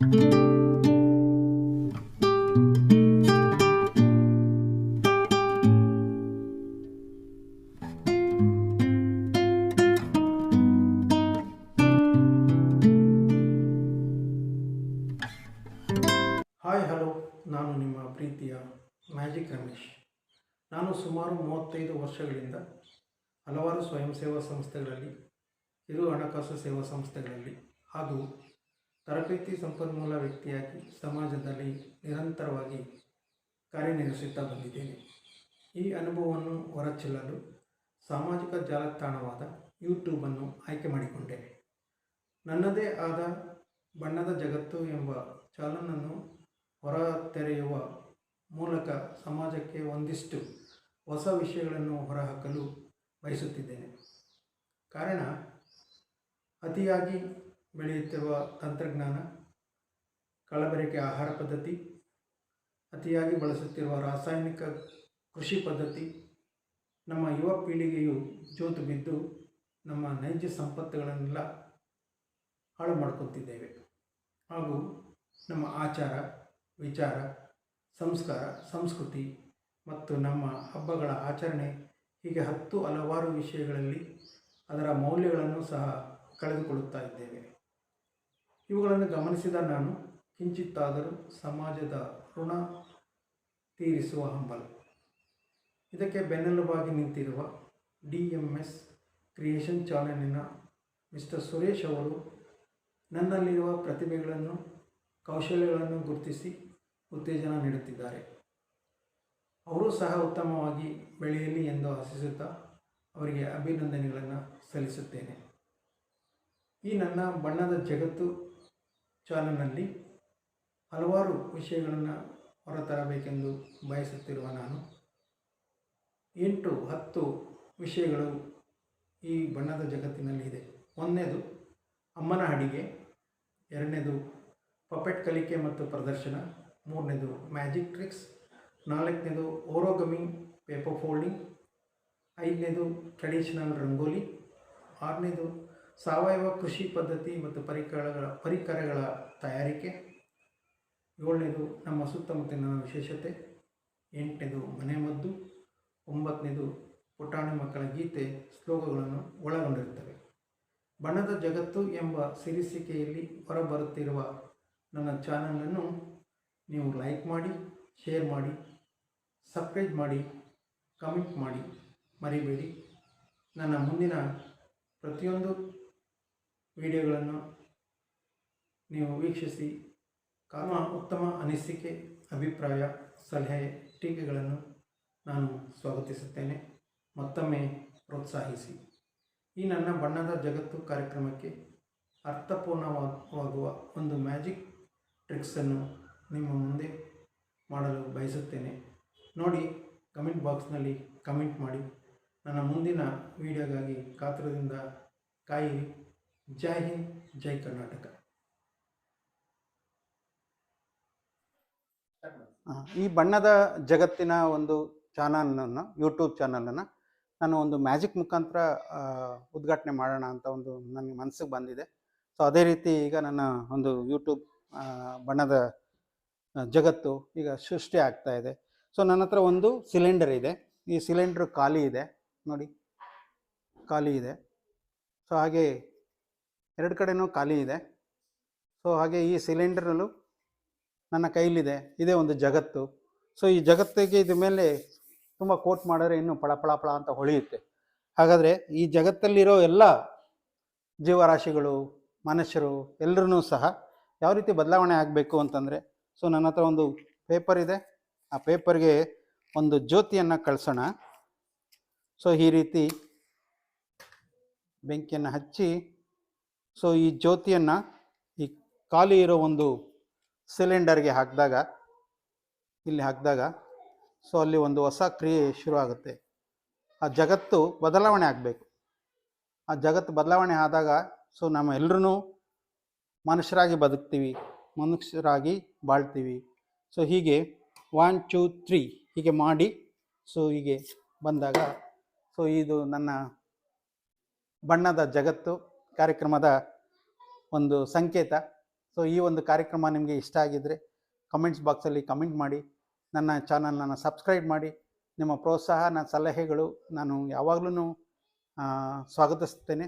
Hi, hello. ನಾನು ನಿಮ್ಮ ಪ್ರೀತಿಯ ಮ್ಯಾಜಿಕ್ ರಮೇಶ್. ನಾನು ಸುಮಾರು ಮೂವತ್ತೈದು ವರ್ಷಗಳಿಂದ ಹಲವಾರು ಸ್ವಯಂ ಸೇವಾ ಸಂಸ್ಥೆಗಳಲ್ಲಿ, ಇರು ಹಣಕಾಸು ಸೇವಾ ಸಂಸ್ಥೆಗಳಲ್ಲಿ ಹಾಗೂ ತರಬೇತಿ ಸಂಪನ್ಮೂಲ ವ್ಯಕ್ತಿಯಾಗಿ ಸಮಾಜದಲ್ಲಿ ನಿರಂತರವಾಗಿ ಕಾರ್ಯನಿರ್ವಹಿಸುತ್ತಾ ಬಂದಿದ್ದೇನೆ. ಈ ಅನುಭವವನ್ನು ಹೊರಚೆಲ್ಲಲು ಸಾಮಾಜಿಕ ಜಾಲತಾಣವಾದ ಯೂಟ್ಯೂಬನ್ನು ಆಯ್ಕೆ ಮಾಡಿಕೊಂಡೆ. ನನ್ನದೇ ಆದ ಬಣ್ಣದ ಜಗತ್ತು ಎಂಬ ಚಾಲನನ್ನು ಹೊರ ತೆರೆಯುವ ಮೂಲಕ ಸಮಾಜಕ್ಕೆ ಒಂದಿಷ್ಟು ಹೊಸ ವಿಷಯಗಳನ್ನು ಹೊರಹಾಕಲು ಬಯಸುತ್ತಿದ್ದೇನೆ. ಕಾರಣ, ಅತಿಯಾಗಿ ಬೆಳೆಯುತ್ತಿರುವ ತಂತ್ರಜ್ಞಾನ ಕಲಬೆರಕೆ ಆಹಾರ ಪದ್ಧತಿ, ಅತಿಯಾಗಿ ಬಳಸುತ್ತಿರುವ ರಾಸಾಯನಿಕ ಕೃಷಿ ಪದ್ಧತಿ, ನಮ್ಮ ಯುವ ಪೀಳಿಗೆಯು ಜೋತು ಬಿದ್ದು ನಮ್ಮ ನೈಜ ಸಂಪತ್ತುಗಳನ್ನೆಲ್ಲ ಹಾಳು ಮಾಡ್ಕೊತಿದ್ದೇವೆ. ಹಾಗೂ ನಮ್ಮ ಆಚಾರ, ವಿಚಾರ, ಸಂಸ್ಕಾರ, ಸಂಸ್ಕೃತಿ ಮತ್ತು ನಮ್ಮ ಹಬ್ಬಗಳ ಆಚರಣೆ ಹೀಗೆ ಹತ್ತು ಹಲವಾರು ವಿಷಯಗಳಲ್ಲಿ ಅದರ ಮೌಲ್ಯಗಳನ್ನು ಸಹ ಕಳೆದುಕೊಳ್ಳುತ್ತಾ ಇದ್ದೇವೆ. ಇವುಗಳನ್ನು ಗಮನಿಸಿದ ನಾನು, ಕಿಂಚಿತ್ತಾದರೂ ಸಮಾಜದ ಋಣ ತೀರಿಸುವ ಹಂಬಲ. ಇದಕ್ಕೆ ಬೆನ್ನೆಲುಬಾಗಿ ನಿಂತಿರುವ ಡಿ ಎಂ ಎಸ್ ಕ್ರಿಯೇಷನ್ ಚಾನಲಿನ ಮಿಸ್ಟರ್ ಸುರೇಶ್ ಅವರು ನನ್ನಲ್ಲಿರುವ ಪ್ರತಿಭೆಗಳನ್ನು, ಕೌಶಲ್ಯಗಳನ್ನು ಗುರುತಿಸಿ ಉತ್ತೇಜನ ನೀಡುತ್ತಿದ್ದಾರೆ. ಅವರು ಸಹ ಉತ್ತಮವಾಗಿ ಬೆಳೆಯಲಿ ಎಂದು ಆಶಿಸುತ್ತಾ ಅವರಿಗೆ ಅಭಿನಂದನೆಗಳನ್ನು ಸಲ್ಲಿಸುತ್ತೇನೆ. ಈ ನನ್ನ ಬಣ್ಣದ ಜಗತ್ತು ಚಾನಲ್ನಲ್ಲಿ ಹಲವಾರು ವಿಷಯಗಳನ್ನು ಹೊರತರಬೇಕೆಂದು ಬಯಸುತ್ತಿರುವ ನಾನು, ಎಂಟು ಹತ್ತು ವಿಷಯಗಳು ಈ ಬಣ್ಣದ ಜಗತ್ತಿನಲ್ಲಿ ಇದೆ. ಒಂದನೇದು ಅಮ್ಮನ ಅಡಿಗೆ ಎರಡನೇದು ಪಪೆಟ್ ಕಲಿಕೆ ಮತ್ತು ಪ್ರದರ್ಶನ, ಮೂರನೇದು ಮ್ಯಾಜಿಕ್ ಟ್ರಿಕ್ಸ್, ನಾಲ್ಕನೇದು ಓರೋಗಮಿ ಪೇಪರ್ ಫೋಲ್ಡಿಂಗ್, ಐದನೇದು ಟ್ರೆಡಿಷನಲ್ ರಂಗೋಲಿ, ಆರನೇದು ಸಾವಯವ ಕೃಷಿ ಪದ್ಧತಿ ಮತ್ತು ಪರಿಕರಗಳ ಪರಿಕರಗಳ ತಯಾರಿಕೆ. ಏಳನೇದು, ನಮ್ಮ ಸುತ್ತಮುತ್ತಲಿನ ವಿಶೇಷತೆ. ಎಂಟನೇದು ಮನೆಮದ್ದು ಒಂಬತ್ತನೇದು, ಪುಟಾಣಿ ಮಕ್ಕಳ ಗೀತೆ ಶ್ಲೋಕಗಳನ್ನು ಒಳಗೊಂಡಿರುತ್ತವೆ. ಬಣ್ಣದ ಜಗತ್ತು ಎಂಬ ಸಿರಿಸಿಕೆಯಲ್ಲಿ ಹೊರಬರುತ್ತಿರುವ ನನ್ನ ಚಾನಲನ್ನು ನೀವು ಲೈಕ್ ಮಾಡಿ, ಶೇರ್ ಮಾಡಿ, ಸಬ್ಸ್ಕ್ರೈಬ್ ಮಾಡಿ, ಕಮೆಂಟ್ ಮಾಡಿ ಮರಿಬೇಡಿ. ನನ್ನ ಮುಂದಿನ ಪ್ರತಿಯೊಂದು ವಿಡಿಯೋಗಳನ್ನು ನೀವು ವೀಕ್ಷಿಸಿ, ಕಾಮ ಉತ್ತಮ ಅನಿಸಿಕೆ, ಅಭಿಪ್ರಾಯ, ಸಲಹೆ, ಟೀಕೆಗಳನ್ನು ನಾನು ಸ್ವಾಗತಿಸುತ್ತೇನೆ. ಮತ್ತೊಮ್ಮೆ ಪ್ರೋತ್ಸಾಹಿಸಿ. ಈ ನನ್ನ ಬಣ್ಣದ ಜಗತ್ತು ಕಾರ್ಯಕ್ರಮಕ್ಕೆ ಅರ್ಥಪೂರ್ಣವಾಗುವ ಒಂದು ಮ್ಯಾಜಿಕ್ ಟ್ರಿಕ್ಸನ್ನು ನಿಮ್ಮ ಮುಂದೆ ಮಾಡಲು ಬಯಸುತ್ತೇನೆ. ನೋಡಿ, ಕಮೆಂಟ್ ಬಾಕ್ಸ್ನಲ್ಲಿ ಕಮೆಂಟ್ ಮಾಡಿ. ನನ್ನ ಮುಂದಿನ ವಿಡಿಯೋಗಾಗಿ ಕಾತುರದಿಂದ ಕಾಯಿರಿ. ಜೈ ಹಿಂದ್, ಜೈ ಕರ್ನಾಟಕ. ಈ ಬಣ್ಣದ ಜಗತ್ತಿನ ಒಂದು ಚಾನಲನ್ನು ಯೂಟ್ಯೂಬ್ ಚಾನಲನ್ನು ನಾನು ಒಂದು ಮ್ಯಾಜಿಕ್ ಮುಖಾಂತರ ಉದ್ಘಾಟನೆ ಮಾಡೋಣ ಅಂತ ಒಂದು ನನ್ನ ಮನಸ್ಸಿಗೆ ಬಂದಿದೆ. ಸೊ ಅದೇ ರೀತಿ ಈಗ ನನ್ನ ಒಂದು ಯೂಟ್ಯೂಬ್ ಬಣ್ಣದ ಜಗತ್ತು ಈಗ ಸೃಷ್ಟಿ ಆಗ್ತಾ ಇದೆ. ಸೊ ನನ್ನ ಹತ್ರ ಒಂದು ಸಿಲಿಂಡರ್ ಇದೆ. ಈ ಸಿಲಿಂಡ್ರ್ ಖಾಲಿ ಇದೆ. ನೋಡಿ, ಖಾಲಿ ಇದೆ. ಸೊ ಹಾಗೆ ಎರಡು ಕಡೆನೂ ಖಾಲಿ ಇದೆ. ಸೊ ಹಾಗೆ ಈ ಸಿಲಿಂಡರ್ನಲ್ಲೂ ನನ್ನ ಕೈಲಿದೆ. ಇದೇ ಒಂದು ಜಗತ್ತು. ಸೊ ಈ ಜಗತ್ತಿಗೆ ಇದ್ರ ಮೇಲೆ ತುಂಬ ಕೋಟ್ ಮಾಡಿದ್ರೆ ಇನ್ನೂ ಪಳ ಪಳ ಪಳ ಅಂತ ಹೊಳೆಯುತ್ತೆ. ಹಾಗಾದರೆ ಈ ಜಗತ್ತಲ್ಲಿರೋ ಎಲ್ಲ ಜೀವರಾಶಿಗಳು, ಮನುಷ್ಯರು ಎಲ್ಲರೂ ಸಹ ಯಾವ ರೀತಿ ಬದಲಾವಣೆ ಆಗಬೇಕು ಅಂತಂದರೆ ಸೊ ನನ್ನ ಹತ್ರ ಒಂದು ಪೇಪರ್ ಇದೆ. ಆ ಪೇಪರ್ಗೆ ಒಂದು ಜ್ಯೋತಿಯನ್ನು ಕಳಿಸೋಣ. ಸೊ ಈ ರೀತಿ ಬೆಂಕಿಯನ್ನು ಹಚ್ಚಿ ಸೊ ಈ ಜ್ಯೋತಿಯನ್ನು ಈ ಖಾಲಿ ಇರೋ ಒಂದು ಸಿಲಿಂಡರ್ಗೆ ಹಾಕಿದಾಗ, ಇಲ್ಲಿ ಹಾಕಿದಾಗ ಸೊ ಅಲ್ಲಿ ಒಂದು ಹೊಸ ಕ್ರಿಯೆ ಶುರುವಾಗುತ್ತೆ ಆ ಜಗತ್ತು ಬದಲಾವಣೆ ಆಗಬೇಕು. ಆ ಜಗತ್ತು ಬದಲಾವಣೆ ಆದಾಗ ಸೊ ನಮ್ಮ ಎಲ್ಲರೂ ಮನುಷ್ಯರಾಗಿ ಬದುಕ್ತೀವಿ, ಮನುಷ್ಯರಾಗಿ ಬಾಳ್ತೀವಿ. ಸೊ ಹೀಗೆ ಒನ್ ಟೂ ತ್ರೀ ಹೀಗೆ ಮಾಡಿ ಸೊ ಹೀಗೆ ಬಂದಾಗ ಸೊ ಇದು ನನ್ನ ಬಣ್ಣದ ಜಗತ್ತು. ಕಾರ್ಯಕ್ರಮದ ಒಂದು ಸಂಕೇತ. ಸೊ ಈ ಒಂದು ಕಾರ್ಯಕ್ರಮ ನಿಮಗೆ ಇಷ್ಟ ಆಗಿದ್ದರೆ ಕಮೆಂಟ್ಸ್ ಬಾಕ್ಸಲ್ಲಿ ಕಮೆಂಟ್ ಮಾಡಿ, ನನ್ನ ಚಾನಲನ್ನು ಸಬ್ಸ್ಕ್ರೈಬ್ ಮಾಡಿ. ನಿಮ್ಮ ಪ್ರೋತ್ಸಾಹ, ನನ್ನ ಸಲಹೆಗಳು ನಾನು ಯಾವಾಗಲೂ ಸ್ವಾಗತಿಸ್ತೇನೆ.